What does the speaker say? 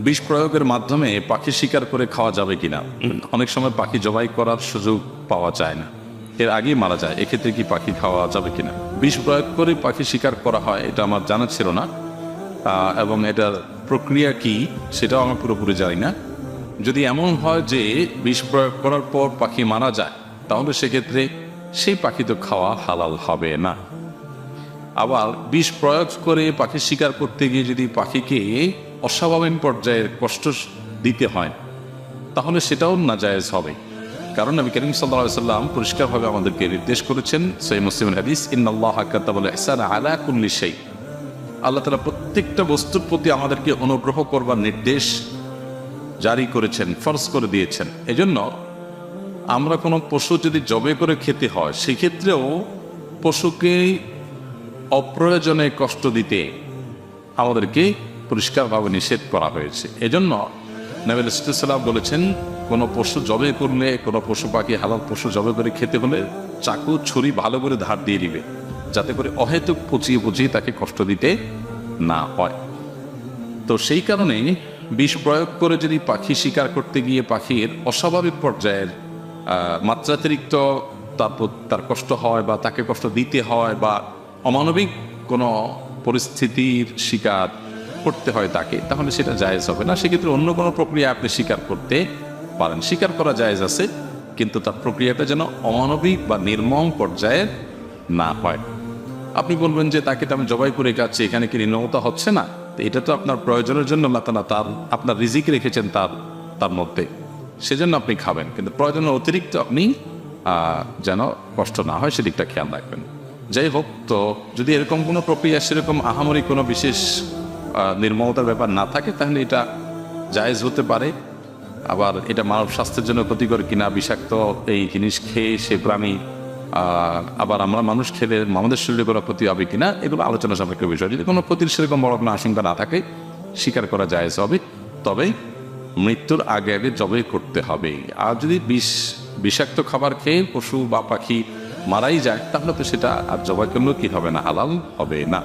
বিষ প্রয়োগের মাধ্যমে পাখি শিকার করে খাওয়া যাবে কিনা? অনেক সময় পাখি জবাই করার সুযোগ পাওয়া যায় না। এর আগেই মারা যায়। এক্ষেত্রে কি পাখি খাওয়া যাবে কিনা? বিষ প্রয়োগ করে পাখি শিকার করা হয় এটা আমার জানা ছিল না। এবং এটার প্রক্রিয়া কি সেটাও আমি পুরোপুরি জানি না। যদি এমন হয় যে বিষ প্রয়োগ করার পর পাখি মারা যায় তাহলে সেক্ষেত্রে সেই পাখি তো খাওয়া হালাল হবে না। আবার বিষ প্রয়োগ করে পাখি শিকার করতে গিয়ে যদি পাখিকে অস্বাভাবিক পর্যায়ের কষ্ট দিতে হয়, তাহলে সেটাও নাজায়েজ হবে। কারণ নবী করিম সাল্লাহ সাল্লাম পরিষ্কারভাবে আমাদেরকে নির্দেশ করেছেন সৈ মুসলিম হাদিস ইহসান আলা কুল্লি শাই আল্লাহ তালা প্রত্যেকটা বস্তুর প্রতি আমাদেরকে অনুগ্রহ করবার নির্দেশ জারি করেছেন, ফরজ করে দিয়েছেন। এজন্য আমরা কোনো পশু যদি জবে করে খেতে হয়, সেক্ষেত্রেও পশুকে অপ্রয়োজনে কষ্ট দিতে আমাদেরকে পরিষ্কারভাবে নিষেধ করা হয়েছে। এজন্য নবীল ইসলাম বলেছেন, কোনো পশু জবে করলে, কোনো পশু পাখি, হালাল পশু জবে করে খেতে হলে চাকু, ছুরি ভালো করে ধার দিয়ে দিবে, যাতে করে অহেতুক পচিয়ে পচিয়ে তাকে কষ্ট দিতে না হয়। তো সেই কারণে বিষ প্রয়োগ করে যদি পাখি শিকার করতে গিয়ে পাখির অস্বাভাবিক পর্যায়ের মাত্রাতিরিক্ত তারপর তার কষ্ট হয় বা তাকে কষ্ট দিতে হয় বা অমানবিক কোনো পরিস্থিতির শিকার করতে হয় তাকে, তাহলে সেটা জায়েজ হবে না। সেক্ষেত্রে অন্য কোনো প্রক্রিয়া আপনি স্বীকার করতে পারেন। স্বীকার করা জায়েজ আছে, কিন্তু তার প্রক্রিয়াটা যেন অমানবিক বা নির্মম পর্যায়ের না হয়। আপনি বলবেন যে, তাকে তো আমি জবাই করে খাচ্ছি, এখানে কি নির্মমতা হচ্ছে না? তো এটা তো আপনার প্রয়োজনের জন্য তাআলা তার, আপনার রিজিক রেখেছেন তার তার মধ্যে। সেজন্য আপনি খাবেন, কিন্তু প্রয়োজনের অতিরিক্ত আপনি যেন কষ্ট না হয়, সেদিকটা খেয়াল রাখবেন। যাই হোক, তো যদি এরকম কোনো প্রক্রিয়া, সেরকম আহামরি কোনো বিশেষ আহ, নির্মমতার ব্যাপার না থাকে তাহলে এটা জায়েজ হতে পারে। আবার এটা মানব স্বাস্থ্যের জন্য ক্ষতিকর কিনা বিষাক্ত এই জিনিস খেয়ে সে প্রাণী আবার আমরা মানুষ খেলে আমাদের শরীরে কোনো ক্ষতি হবে কিনা এগুলো আলোচনা সাপেক্ষ বিষয়। যদি কোনো ক্ষতির সেরকম বড় কোনো আশঙ্কা না থাকে স্বীকার করা যায় হবে। তবে মৃত্যুর আগে আগে জবে করতে হবে। আর যদি বিষ বিষাক্ত খাবার খেয়ে পশু বা পাখি মারাই যায় তাহলে তো সেটা আর জবাই করলেও কি হবে না? হালাল হবে না।